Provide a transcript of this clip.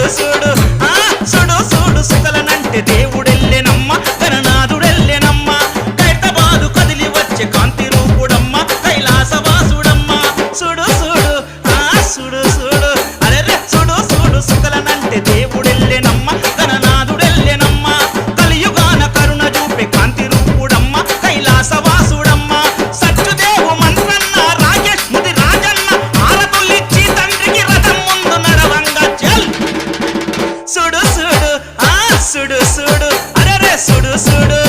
సూడు సూడు ఆ సుడు సూడు సుకలనంటే దేవుడెల్లెనమ్మ గణనాథుడెల్లెనమ్మ కైతబాదు కదిలి వచ్చే కాంతి రూపుడమ్మ కైలాసవాసుడమ్మ. సుడు సూడు ఆ సుడు సూడు సుడు సుడు